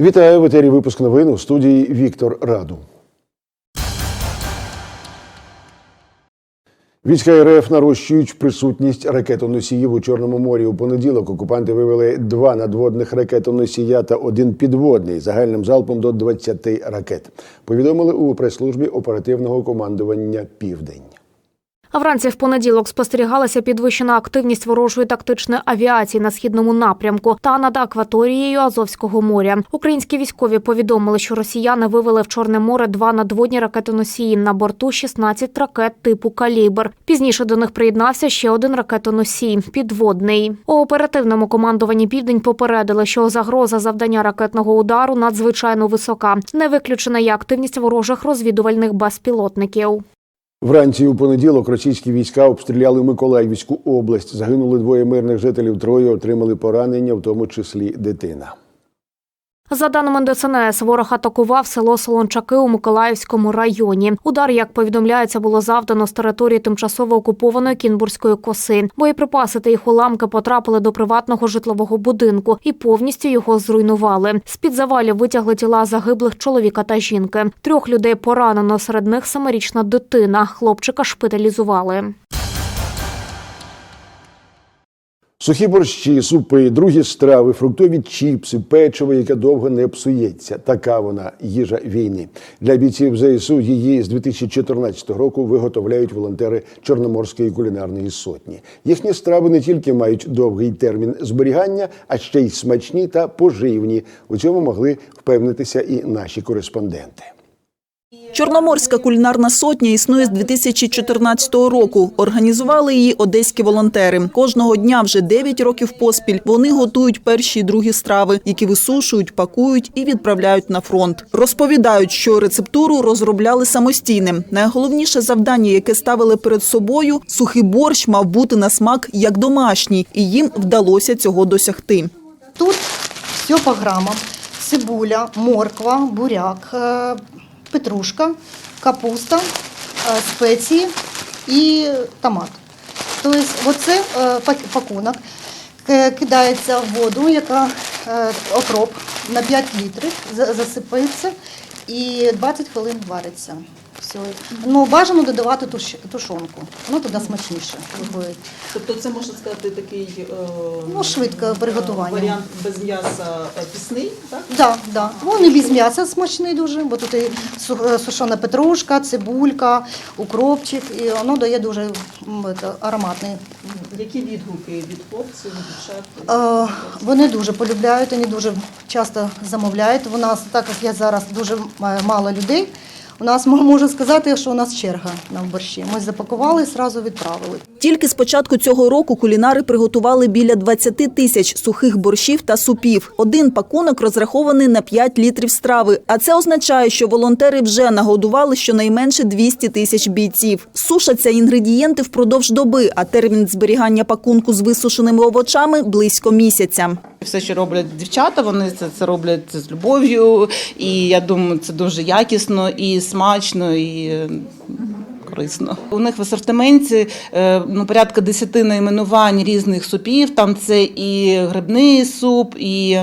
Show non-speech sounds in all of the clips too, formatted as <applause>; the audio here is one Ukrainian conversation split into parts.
Вітаю в етері випуск новин у студії Віктор Раду. Війська РФ нарощують присутність ракетоносіїв у Чорному морі. У понеділок окупанти вивели два надводних ракетоносія та один підводний загальним залпом до 20 ракет. Повідомили у прес-службі оперативного командування Південь. Вранці в понеділок спостерігалася підвищена активність ворожої тактичної авіації на східному напрямку та над акваторією Азовського моря. Українські військові повідомили, що росіяни вивели в Чорне море два надводні ракетоносії на борту 16 ракет типу калібр. Пізніше до них приєднався ще один ракетоносій підводний. У оперативному командуванні Південь попередили, що загроза завдання ракетного удару надзвичайно висока. Не виключена є активність ворожих розвідувальних безпілотників. Вранці у понеділок російські війська обстріляли Миколаївську область. Загинули двоє мирних жителів, троє отримали поранення, в тому числі дитина. За даними ДСНС, ворог атакував село Солончаки у Миколаївському районі. Удар, як повідомляється, було завдано з території тимчасово окупованої Кінбурзької коси. Боєприпаси та їх уламки потрапили до приватного житлового будинку і повністю його зруйнували. З під завалів витягли тіла загиблих чоловіка та жінки. Трьох людей поранено. Серед них семирічна дитина. Хлопчика шпиталізували. Сухі борщі, супи, другі страви, фруктові чіпси, печиво, яке довго не псується. Така вона їжа війни. Для бійців ЗСУ її з 2014 року виготовляють волонтери Чорноморської кулінарної сотні. Їхні страви не тільки мають довгий термін зберігання, а ще й смачні та поживні. У цьому могли впевнитися і наші кореспонденти. Чорноморська кулінарна сотня існує з 2014 року. Організували її одеські волонтери. Кожного дня вже 9 років поспіль вони готують перші й другі страви, які висушують, пакують і відправляють на фронт. Розповідають, що рецептуру розробляли самостійним. Найголовніше завдання, яке ставили перед собою, сухий борщ мав бути на смак як домашній, і їм вдалося цього досягти. Тут все по граммам. Цибуля, морква, буряк, е, петрушка, капуста, е, спеції і томат. Тобто оце е, пакунок кидається в воду, яка е, окроп на 5 літрів, засипається і 20 хвилин вариться. Все. Ну, бажано додавати туш- тушонку, воно тоді смачніше виходить. Тобто, це можна сказати такий Ну, швидке приготування. варіант без м'яса пісний, так? Да, да. Вони без м'яса смачний дуже, бо тут і е, сушена петрушка, цибулька, укропчик, і воно дає дуже ароматний. Які відгуки від хлопців, від дівчат? Е, вони дуже полюбляють, вони дуже часто замовляють. У нас, так як я зараз дуже мало людей, у нас можу сказати, що у нас черга на борщі. Ми запакували і одразу відправили. Тільки з початку цього року кулінари приготували біля 20 тисяч сухих борщів та супів. Один пакунок розрахований на 5 літрів страви. А це означає, що волонтери вже нагодували щонайменше 200 тисяч бійців. Сушаться інгредієнти впродовж доби, а термін зберігання пакунку з висушеними овочами близько місяця. Все, що роблять дівчата, вони це, це роблять з любов'ю, і я думаю, це дуже якісно і смачно, і корисно. У них в асортименті е, ну, порядка 10 найменувань різних супів. Там це і грибний суп, і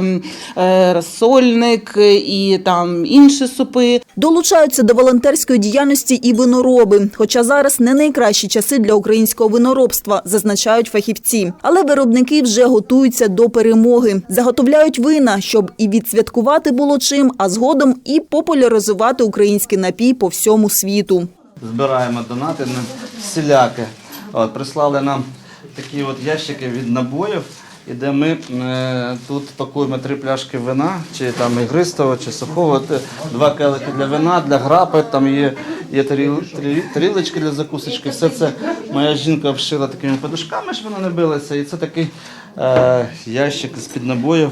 е, розсольник, і там інші супи. Долучаються до волонтерської діяльності і винороби. Хоча зараз не найкращі часи для українського виноробства, зазначають фахівці. Але виробники вже готуються до перемоги. Заготовляють вина, щоб і відсвяткувати було чим, а згодом і популяризувати український напій по всьому світу. Збираємо донати на всіляке. От, прислали нам такі от ящики від набоїв, і де ми е, тут пакуємо три пляшки вина, чи там ігристого, чи сухого, два келихи для вина, для грапи, там є, є таріл, тарі- тарілочки для закусочки. Все це моя жінка вшила такими подушками, щоб воно не билося. І це такий е, ящик з-під набоїв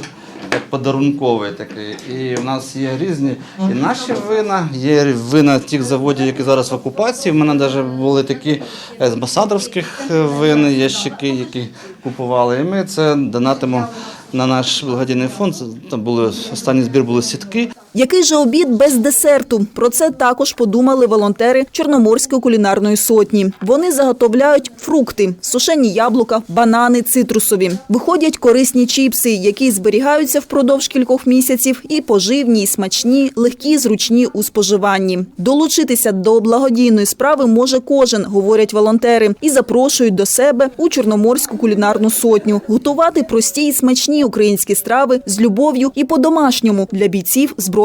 як подарунковий такий. І в нас є різні і наші вина, є вина тих заводів, які зараз в окупації. В мене навіть були такі е, з амбасадорських е, вин, ящики, які купували. І ми це донатимо на наш благодійний фонд. Там були останній збір були сітки. Який же обід без десерту? Про це також подумали волонтери Чорноморської кулінарної сотні. Вони заготовляють фрукти, сушені яблука, банани, цитрусові. Виходять корисні чіпси, які зберігаються впродовж кількох місяців, і поживні, і смачні, легкі, зручні у споживанні. Долучитися до благодійної справи може кожен, говорять волонтери, і запрошують до себе у Чорноморську кулінарну сотню готувати прості і смачні українські страви з любов'ю і по-домашньому для бійців збройних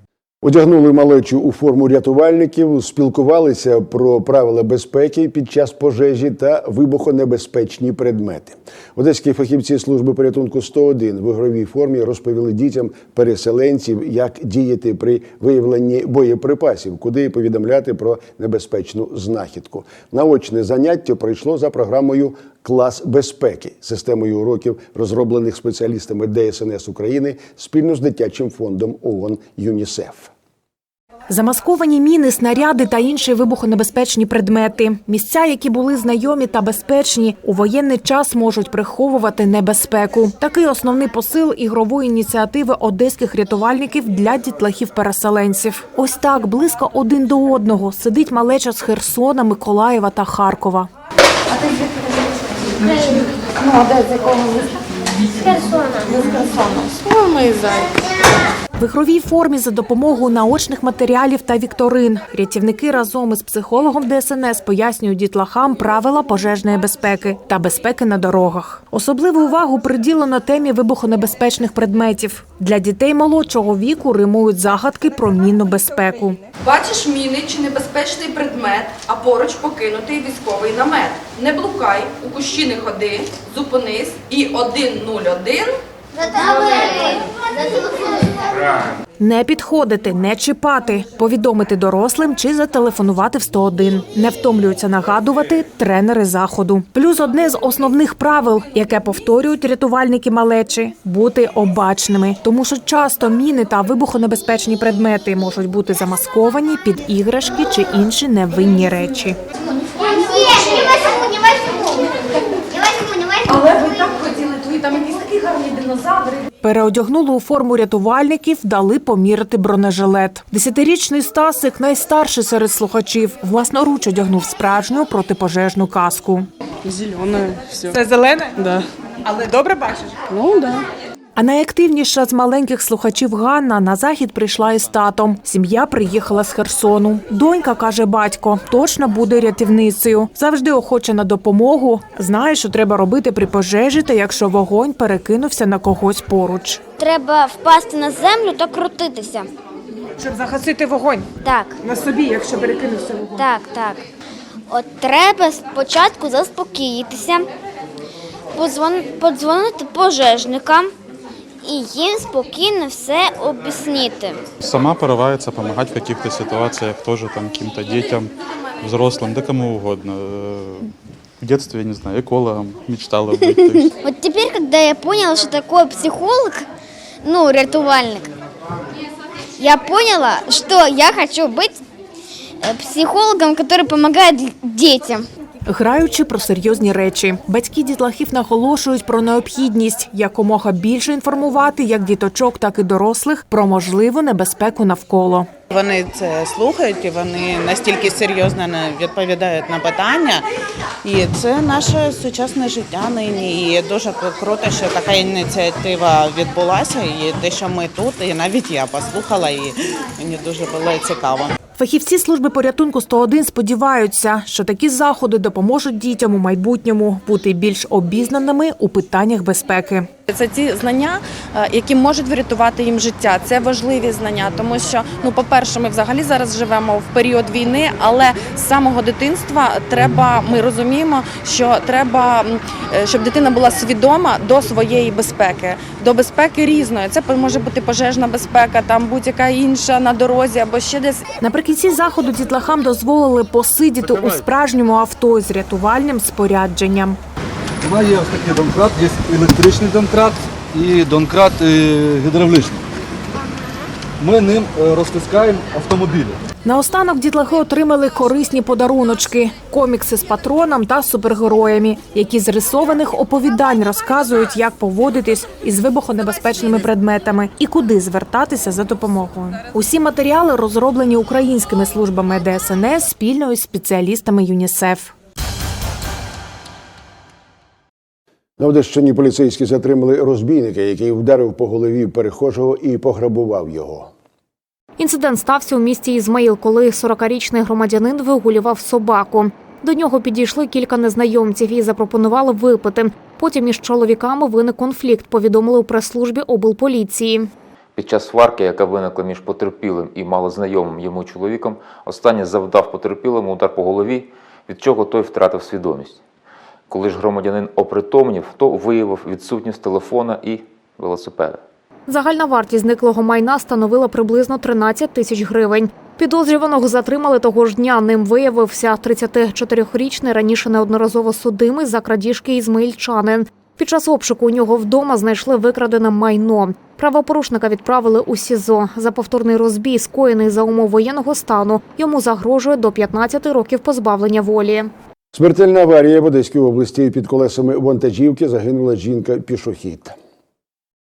Одягнули малечу у форму рятувальників, спілкувалися про правила безпеки під час пожежі та вибухонебезпечні предмети. Одеські фахівці служби порятунку 101 в ігровій формі розповіли дітям переселенців, як діяти при виявленні боєприпасів, куди повідомляти про небезпечну знахідку. Наочне заняття пройшло за програмою Клас безпеки системою уроків, розроблених спеціалістами ДСНС України спільно з дитячим фондом ООН ЮНІСЕФ. Замасковані міни, снаряди та інші вибухонебезпечні предмети. Місця, які були знайомі та безпечні, у воєнний час можуть приховувати небезпеку. Такий основний посил ігрової ініціативи одеських рятувальників для дітлахів-переселенців. Ось так близько один до одного сидить малеча з Херсона, Миколаєва та Харкова. В ігровій формі за допомогою наочних матеріалів та вікторин рятівники разом із психологом ДСНС пояснюють дітлахам правила пожежної безпеки та безпеки на дорогах. Особливу увагу приділено темі вибухонебезпечних предметів. Для дітей молодшого віку римують загадки про мінну безпеку. Бачиш міни чи небезпечний предмет, а поруч покинутий військовий намет. Не блукай, у кущі не ходи, зупинись і 101 Не підходити, не чіпати, повідомити дорослим чи зателефонувати в 101. Не втомлюються нагадувати тренери заходу. Плюс одне з основних правил, яке повторюють рятувальники малечі бути обачними, тому що часто міни та вибухонебезпечні предмети можуть бути замасковані під іграшки чи інші невинні речі. Нет, не возьму, не возьму. Не возьму, не возьму. Але ви так хотіли, твої там якісь такі гарні динозаври. Переодягнули у форму рятувальників, дали поміряти бронежилет. Десятирічний Стасик, найстарший серед слухачів, власноруч одягнув справжню протипожежну каску. Зелене все. Це зелене? Да. Але добре бачиш? Ну да. А найактивніша з маленьких слухачів Ганна на захід прийшла із татом. Сім'я приїхала з Херсону. Донька каже батько, точно буде рятівницею. Завжди охоче на допомогу. Знає, що треба робити при пожежі, та якщо вогонь перекинувся на когось поруч. Треба впасти на землю та крутитися. Щоб загасити вогонь Так, на собі, якщо перекинувся вогонь. так, так. От треба спочатку заспокоїтися, подзвон- подзвонити пожежникам і їм спокійно все об'яснити. Сама порывается помогать в каких-то ситуациях тоже там каким-то детям, взрослым, да кому угодно. Э, В детстве, я не знаю, экологом мечтала быть. то есть. Вот теперь, когда я поняла, что такое психолог, ну, рятувальник, я поняла, что я хочу быть э, психологом, который помогает детям. Граючи про серйозні речі, батьки дітлахів наголошують про необхідність якомога більше інформувати як діточок, так і дорослих про можливу небезпеку навколо. Вони це слухають і вони настільки серйозно не відповідають на питання. І це наше сучасне життя нині. І дуже круто, що така ініціатива відбулася. І те, що ми тут, і навіть я послухала, і мені дуже було цікаво. Фахівці служби порятунку 101 сподіваються, що такі заходи допоможуть дітям у майбутньому бути більш обізнаними у питаннях безпеки. Це ті знання, е, які можуть врятувати їм життя. Це важливі знання, тому що ну, по-перше, ми взагалі зараз живемо в період війни, але з самого дитинства треба. Ми розуміємо, що треба, е, щоб дитина була свідома до своєї безпеки, до безпеки різної. Це може бути пожежна безпека, там будь-яка інша на дорозі або ще десь. Наприкінці заходу дітлахам дозволили посидіти у справжньому авто з рятувальним спорядженням. Мене є ось такий домкрат, є електричний домкрат і домкрат е, гідравлічний. ми ним е, розтискаємо автомобілі. Наостанок дітлахи отримали корисні подаруночки, комікси з патроном та супергероями, які з рисованих оповідань розказують, як поводитись із вибухонебезпечними предметами і куди звертатися за допомогою. Усі матеріали розроблені українськими службами ДСНС спільно із спеціалістами ЮНІСЕФ. На Одещині поліцейські затримали розбійника, який вдарив по голові перехожого і пограбував його. Інцидент стався у місті Ізмаїл, коли 40-річний громадянин вигулював собаку. До нього підійшли кілька незнайомців і запропонували випити. Потім між чоловіками виник конфлікт. Повідомили у прес-службі облполіції. Під час сварки, яка виникла між потерпілим і малознайомим йому чоловіком, останній завдав потерпілому удар по голові, від чого той втратив свідомість. Коли ж громадянин опритомнів, то виявив відсутність телефона і велосипеда. Загальна вартість зниклого майна становила приблизно 13 тисяч гривень. Підозрюваного затримали того ж дня. Ним виявився 34-річний раніше неодноразово судимий за крадіжки ізмаїльчанин. Під час обшуку у нього вдома знайшли викрадене майно. Правопорушника відправили у СІЗО. За повторний розбій, скоєний за умов воєнного стану, йому загрожує до 15 років позбавлення волі. Смертельна аварія в Одеській області під колесами вантажівки загинула жінка-пішохід.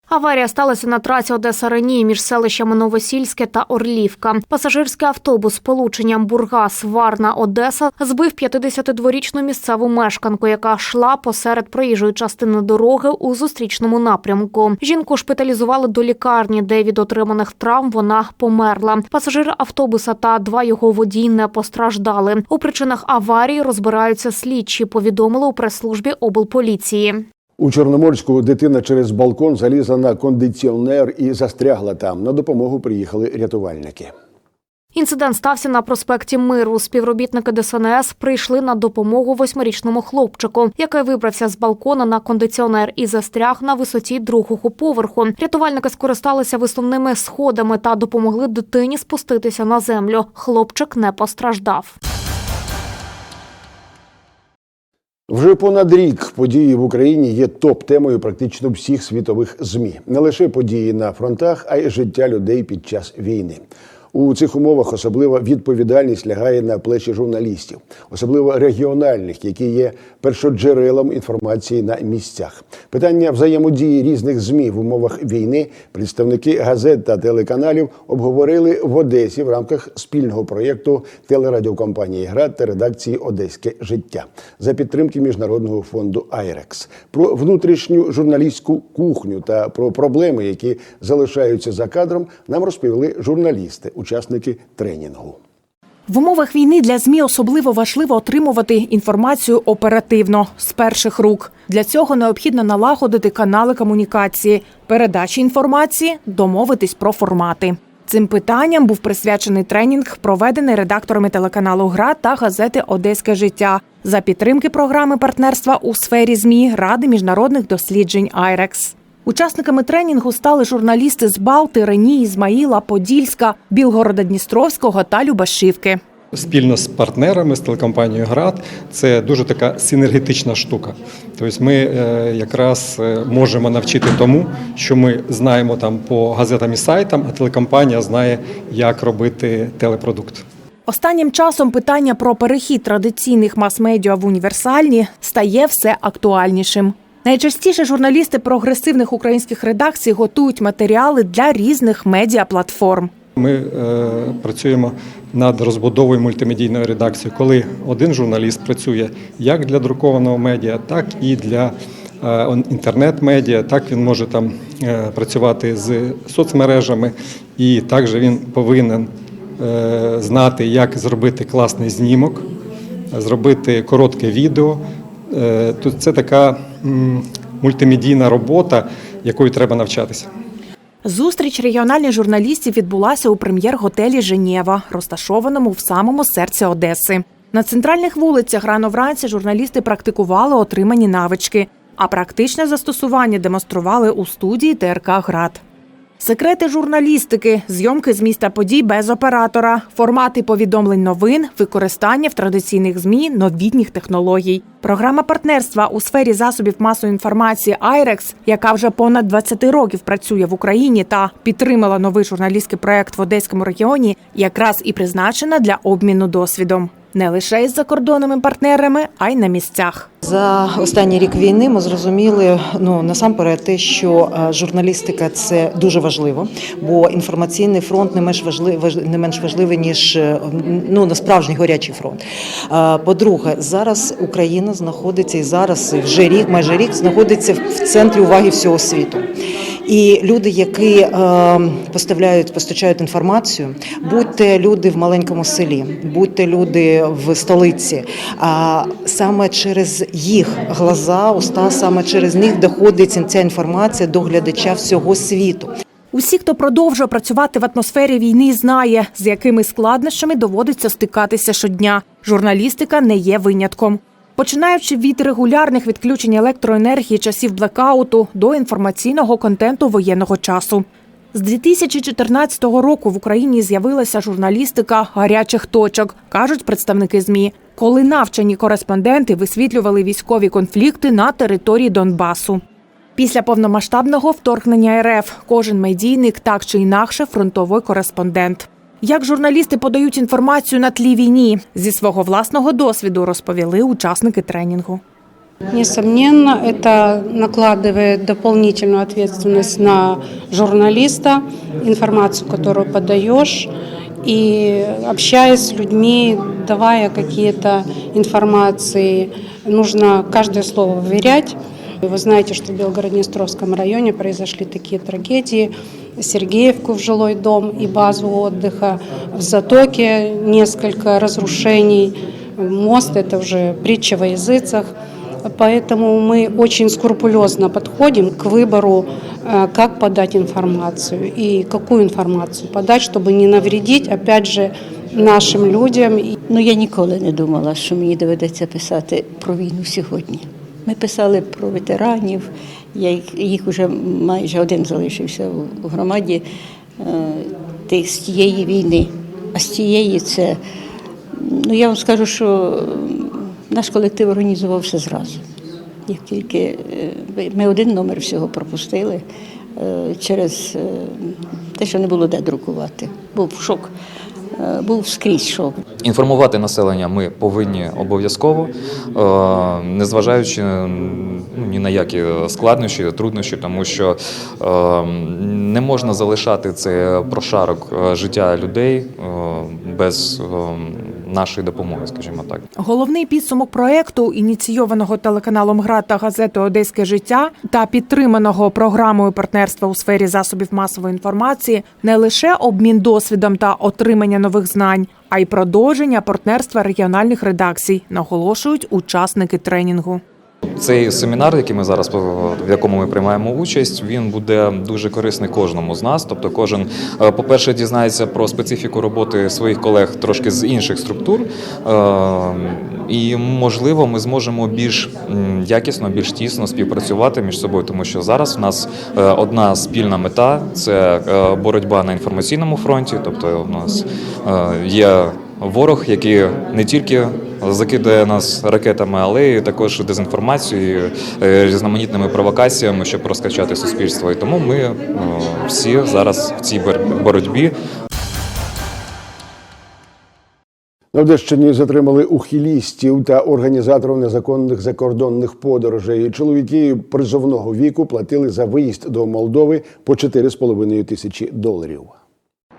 Аварія сталася на трасі Одеса Рені між селищами Новосільське та Орлівка. Пасажирський автобус з полученням Бургас Варна Одеса збив 52-річну місцеву мешканку, яка йшла посеред проїжджої частини дороги у зустрічному напрямку. Жінку шпиталізували до лікарні, де від отриманих травм вона померла. Пасажири автобуса та два його водії не постраждали. У причинах аварії розбираються слідчі. Повідомили у прес-службі облполіції. У Чорноморську дитина через балкон залізла на кондиціонер і застрягла там. На допомогу приїхали рятувальники. Інцидент стався на проспекті Миру. Співробітники ДСНС прийшли на допомогу восьмирічному хлопчику, який вибрався з балкона на кондиціонер і застряг на висоті другого поверху. Рятувальники скористалися висувними сходами та допомогли дитині спуститися на землю. Хлопчик не постраждав. Вже понад рік події в Україні є топ-темою практично всіх світових змі. Не лише події на фронтах, а й життя людей під час війни. У цих умовах особлива відповідальність лягає на плечі журналістів, особливо регіональних, які є першоджерелом інформації на місцях. Питання взаємодії різних змі в умовах війни представники газет та телеканалів обговорили в Одесі в рамках спільного проєкту телерадіокомпанії ГРАД та редакції Одеське життя за підтримки міжнародного фонду Айрекс про внутрішню журналістську кухню та про проблеми, які залишаються за кадром, нам розповіли журналісти, учасники тренінгу. В умовах війни для змі особливо важливо отримувати інформацію оперативно з перших рук. Для цього необхідно налагодити канали комунікації, передачі інформації, домовитись про формати. Цим питанням був присвячений тренінг, проведений редакторами телеканалу Гра та газети Одеське життя за підтримки програми партнерства у сфері змі Ради міжнародних досліджень Айрекс. Учасниками тренінгу стали журналісти з Балти, Рені, Ізмаїла, Подільська, Білгорода Дністровського та Любашівки. Спільно з партнерами з телекомпанією ГРАД це дуже така синергетична штука. Тобто ми е, якраз е, можемо навчити тому, що ми знаємо там по газетам і сайтам, а телекомпанія знає, як робити телепродукт. Останнім часом питання про перехід традиційних мас-медіа в універсальні стає все актуальнішим. Найчастіше журналісти прогресивних українських редакцій готують матеріали для різних медіаплатформ. Ми е, працюємо над розбудовою мультимедійної редакції, коли один журналіст працює як для друкованого медіа, так і для е, інтернет-медіа. Так він може там е, працювати з соцмережами, і також він повинен е, знати, як зробити класний знімок, зробити коротке відео. Е, це така мультимедійна робота, якою треба навчатися. Зустріч регіональних журналістів відбулася у прем'єр-готелі Женєва, розташованому в самому серці Одеси. На центральних вулицях рано вранці журналісти практикували отримані навички, а практичне застосування демонстрували у студії ТРК Град. Секрети журналістики, зйомки з міста подій без оператора, формати повідомлень новин, використання в традиційних змі новітніх технологій. Програма партнерства у сфері засобів масової інформації «Айрекс», яка вже понад 20 років працює в Україні та підтримала новий журналістський проект в Одеському регіоні, якраз і призначена для обміну досвідом не лише із закордонними партнерами, а й на місцях. За останній рік війни ми зрозуміли ну насамперед те, що е, журналістика це дуже важливо, бо інформаційний фронт не менш важливий, не менш важливий ніж е, ну на справжній гарячий фронт. Е, По-друге, зараз Україна знаходиться і зараз вже рік, майже рік знаходиться в центрі уваги всього світу. І люди, які е, поставляють, постачають інформацію, будьте люди в маленькому селі, будьте люди в столиці. А саме через їх глаза, уста, саме через них доходить ця інформація до глядача всього світу. Усі, хто продовжує працювати в атмосфері війни, знає, з якими складнощами доводиться стикатися щодня. Журналістика не є винятком. Починаючи від регулярних відключень електроенергії часів блекауту до інформаційного контенту воєнного часу. З 2014 року в Україні з'явилася журналістика гарячих точок, кажуть представники ЗМІ, коли навчені кореспонденти висвітлювали військові конфлікти на території Донбасу. Після повномасштабного вторгнення РФ кожен медійник так чи інакше фронтовий кореспондент. Як журналісти подають інформацію на тлі війні зі свого власного досвіду, розповіли учасники тренінгу. Несомненно, это накладывает дополнительную ответственность на журналиста, информацию, которую подаешь, и общаясь с людьми, давая какие-то информации, нужно каждое слово выверять. Вы знаете, что в Белгород-Днестровском районе произошли такие трагедии. Сергеевку в жилой дом и базу отдыха. В Затоке несколько разрушений. Мост – это уже притча во языцах. Поэтому мы очень скрупулезно подходим к выбору, э, как подать информацию и какую информацию подать, чтобы не навредить, опять же, нашим людям. Ну я ніколи не думала, що мені доведеться писати про війну сьогодні. Ми писали про ветеранів, я їх, їх вже майже один залишився у громаді е, тих з тієї війни. А з тієї це, ну я вам скажу, що наш колектив організувався зразу. Як тільки е, ми один номер всього пропустили е, через те, що не було де друкувати. Був шок, був скрізь шов. Інформувати населення ми повинні обов'язково, е, незважаючи ну, ні на які складнощі, труднощі, тому що е, не можна залишати це прошарок е, життя людей е, без е, нашої допомоги, скажімо так. Головний підсумок проекту, ініційованого телеканалом «Гра» та газетою Одеське життя та підтриманого програмою партнерства у сфері засобів масової інформації, не лише обмін досвідом та отримання нових знань, а й продовження партнерства регіональних редакцій, наголошують учасники тренінгу. Цей семінар, який ми зараз в якому ми приймаємо участь, він буде дуже корисний кожному з нас. Тобто, кожен, е, по-перше, дізнається про специфіку роботи своїх колег трошки з інших структур, Е, і можливо, ми зможемо більш якісно, більш тісно співпрацювати між собою, тому що зараз в нас е, одна спільна мета це е, боротьба на інформаційному фронті. Тобто, у нас е, є ворог, який не тільки закидає нас ракетами, але й також дезінформацією, е, різноманітними провокаціями, щоб розкачати суспільство. І тому ми е, всі зараз в цій бор- боротьбі. На Одещині затримали ухилістів та організаторів незаконних закордонних подорожей. Чоловіки призовного віку платили за виїзд до Молдови по 4,5 тисячі доларів.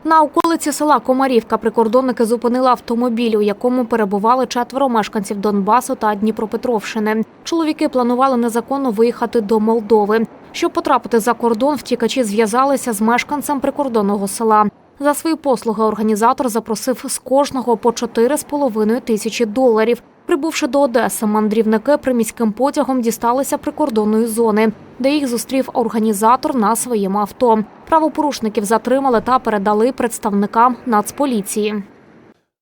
На околиці села Комарівка прикордонники зупинили автомобіль, у якому перебували четверо мешканців Донбасу та Дніпропетровщини. Чоловіки планували незаконно виїхати до Молдови. Щоб потрапити за кордон, втікачі зв'язалися з мешканцем прикордонного села. За свої послуги організатор запросив з кожного по 4,5 тисячі доларів. Прибувши до Одеси, мандрівники приміським потягом дісталися прикордонної зони, де їх зустрів організатор на своєму авто. Правопорушників затримали та передали представникам Нацполіції.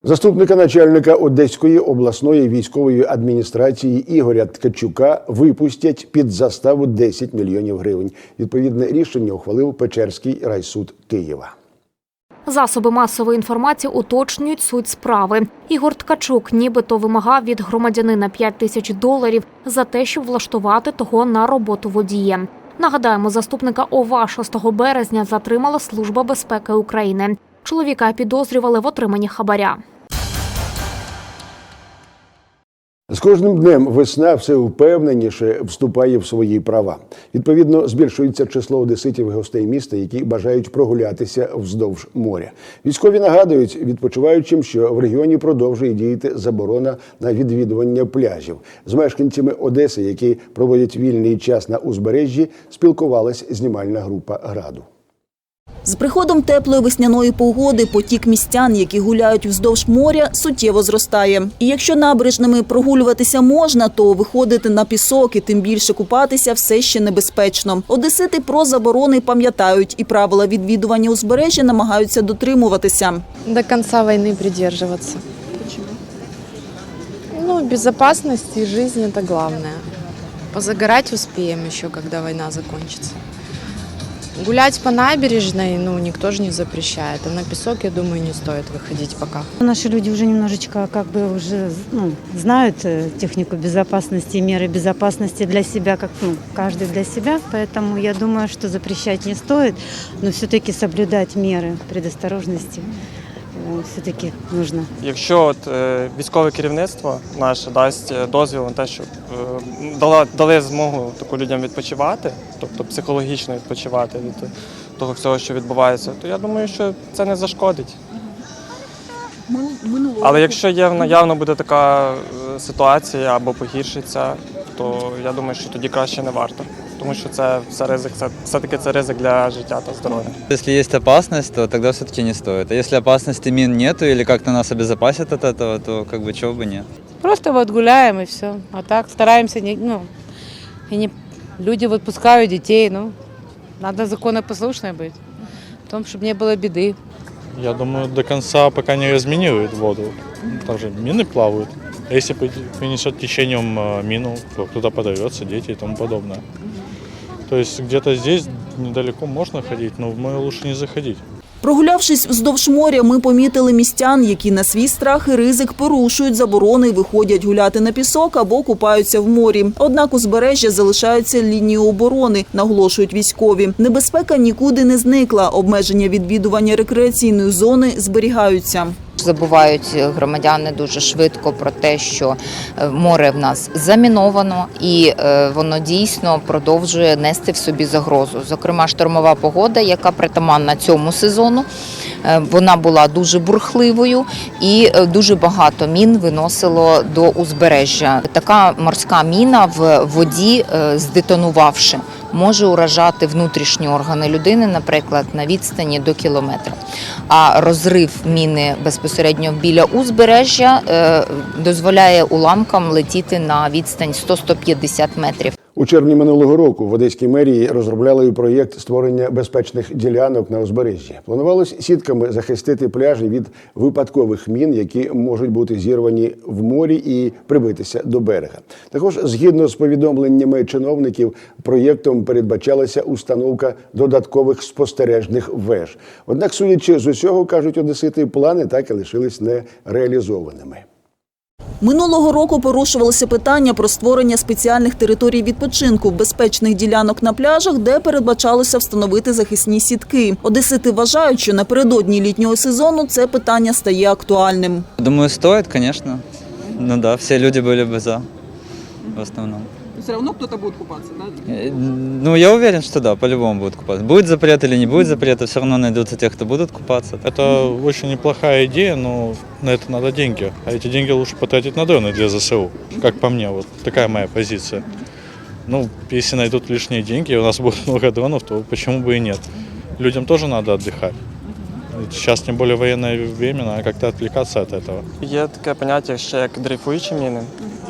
Заступника начальника Одеської обласної військової адміністрації Ігоря Ткачука випустять під заставу 10 мільйонів гривень. Відповідне рішення ухвалив Печерський райсуд Києва. Засоби масової інформації уточнюють суть справи. Ігор Ткачук нібито вимагав від громадянина 5 тисяч доларів за те, щоб влаштувати того на роботу водієм. Нагадаємо, заступника ОВА 6 березня затримала Служба безпеки України. Чоловіка підозрювали в отриманні хабаря. З кожним днем весна все впевненіше вступає в свої права. Відповідно, збільшується число одеситів і гостей міста, які бажають прогулятися вздовж моря. Військові нагадують відпочиваючим, що в регіоні продовжує діяти заборона на відвідування пляжів. З мешканцями Одеси, які проводять вільний час на узбережжі, спілкувалась знімальна група граду. З приходом теплої весняної погоди потік містян, які гуляють вздовж моря, суттєво зростає. І якщо набережними прогулюватися можна, то виходити на пісок і тим більше купатися все ще небезпечно. Одесити про заборони пам'ятають і правила відвідування узбережжя намагаються дотримуватися. До конца войны придерживаться. Почему? Ну, безопасность и жизнь это главное. Позагорать успеем еще, когда война закончится. Гулять по набережной, ну, никто же не запрещает. А на песок, я думаю, не стоит выходить пока. Наши люди уже немножечко как бы уже ну, знают э, технику безопасности, меры безопасности для себя, как ну, каждый для себя. Поэтому я думаю, что запрещать не стоит, но все-таки соблюдать меры предосторожности э, все-таки нужно. Якщо от е, військове керівництво наше дасть е, дозвіл на те, щоб е, дала, дали змогу таку людям відпочивати, тобто психологічно відпочивати від того всього, що відбувається, то я думаю, що це не зашкодить. Але якщо є явно буде така ситуація або погіршиться, то я думаю, що тоді краще не варто Тому що це все ризик, це все-таки це ризик для життя та здоров'я. Если есть опасность, то тогда все-таки не стоит. А если опасности мин нету или как-то нас обезопасят от этого, то как бы чего бы нет. Просто вот гуляем и все. А так стараемся не, ну, и не, люди вот пускают детей, ну, надо законопослушной быть, в том, чтобы не было беды. Я думаю, до конца пока не разминируют воду. Там же мины плавают. А если принесет течением э, мину, то кто-то подорвется, дети и тому подобное. То есть где-то здесь недалеко можно ходить, но в море лучше не заходить. Прогулявшись вздовж моря, ми помітили містян, які на свій страх і ризик порушують заборони, виходять гуляти на пісок або купаються в морі. Однак узбережжя залишаються лінією оборони, наголошують військові. Небезпека нікуди не зникла. Обмеження відвідування рекреаційної зони зберігаються. Забувають громадяни дуже швидко про те, що е, море в нас заміновано, і е, воно дійсно продовжує нести в собі загрозу. Зокрема, штормова погода, яка притаманна цьому сезону, вона була дуже бурхливою і е, дуже багато мін виносило до узбережжя. Така морська міна в воді, е, здетонувавши, може уражати внутрішні органи людини, наприклад, на відстані до кілометра. А розрив міни безпосередньо біля узбережжя е, дозволяє уламкам летіти на відстань 100-150 метрів. У червні минулого року в Одеській мерії розробляли проєкт створення безпечних ділянок на узбережжі. Планувалось сітками захистити пляжі від випадкових мін, які можуть бути зірвані в морі і прибитися до берега. Також, згідно з повідомленнями чиновників, проєктом передбачалася установка додаткових спостережних веж. Однак, судячи з усього, кажуть одесити, плани так і лишились нереалізованими. Минулого року порушувалося питання про створення спеціальних територій відпочинку, безпечних ділянок на пляжах, де передбачалося встановити захисні сітки. Одесити вважають, що напередодні літнього сезону це питання стає актуальним. Думаю, стоїть, звісно. Ну да, всі люди були б за, в основном. Все равно кто-то будет купаться, да? Э, Ну, я уверен, что да, по-любому будут купаться. Будет запрет или не будет запрета, все равно найдутся те, кто будут купаться. Это очень неплохая идея, но на это надо деньги. А эти деньги лучше потратить на дроны для ЗСУ. Как по мне, вот такая моя позиция. Ну, если найдут лишние деньги, и у нас будет <laughs> много дронов, то почему бы и нет? Людям тоже надо отдыхать. Сейчас тем более военное время, надо как-то отвлекаться от этого. Є таке поняття ще як дрейфуючі міни,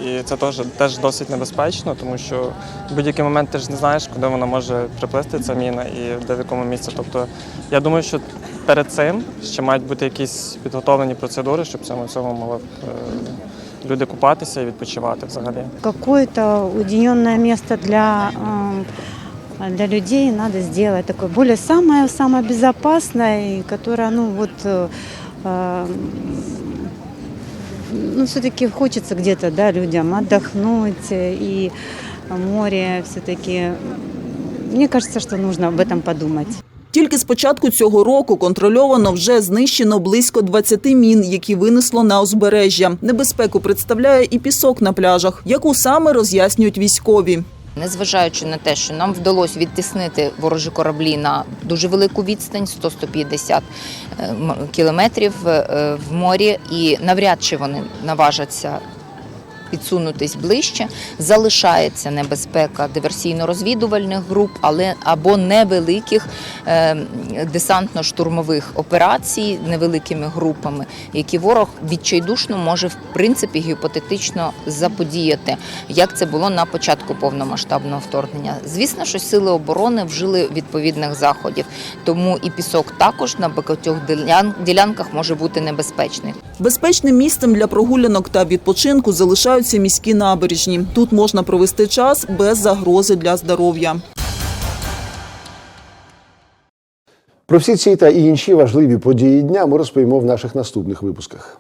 і це теж, теж досить небезпечно, тому що в будь-який момент ти ж не знаєш, куди вона може приплисти ця міна і де в якому місці. Тобто я думаю, що перед цим ще мають бути якісь підготовлені процедури, щоб в цьому всьому могли б, е, люди купатися і відпочивати взагалі. Какое-то уединенное место для, э, для людей надо сделать, такое более самое-самое безопасное, и которое, ну вот, э, э, ну все-таки хочется где-то, да, людям отдохнуть, э, и море все-таки, мне кажется, что нужно об этом подумать. Тільки з початку цього року контрольовано вже знищено близько 20 мін, які винесло на узбережжя. Небезпеку представляє і пісок на пляжах, яку саме роз'яснюють військові. Незважаючи на те, що нам вдалося відтіснити ворожі кораблі на дуже велику відстань 100-150 е, кілометрів е, в морі, і навряд чи вони наважаться підсунутись ближче, залишається небезпека диверсійно-розвідувальних груп, але або невеликих е, десантно-штурмових операцій невеликими групами, які ворог відчайдушно може в принципі гіпотетично заподіяти, як це було на початку повномасштабного вторгнення. Звісно, що сили оборони вжили відповідних заходів, тому і пісок також на багатьох ділянках може бути небезпечний. Безпечним місцем для прогулянок та відпочинку залишаються міські набережні. Тут можна провести час без загрози для здоров'я. Про всі ці та інші важливі події дня ми розповімо в наших наступних випусках.